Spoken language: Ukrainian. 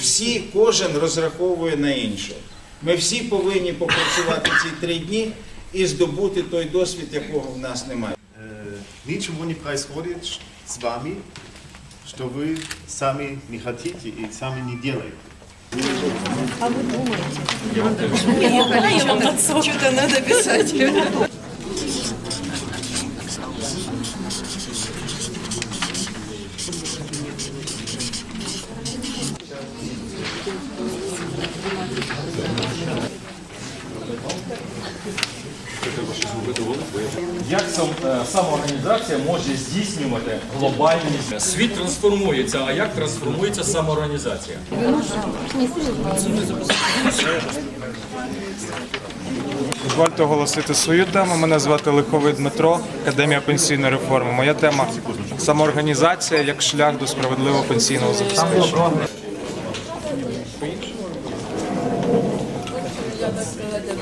всі, кожен розраховує на іншого. Ми всі повинні попрацювати ці три дні і здобути той досвід, якого в нас немає. Э, Ничего не происходит с вами, что вы сами не хотите и сами не делаете. Что-то надо писать. Як е, самоорганізація може здійснювати глобальність? Світ трансформується, а як трансформується самоорганізація? Дозвольте оголосити свою тему. Мене звати Лиховий Дмитро, Академія пенсійної реформи. Моя тема самоорганізація як шлях до справедливого пенсійного забезпечення по-іншому робити. Ну, я так сказати,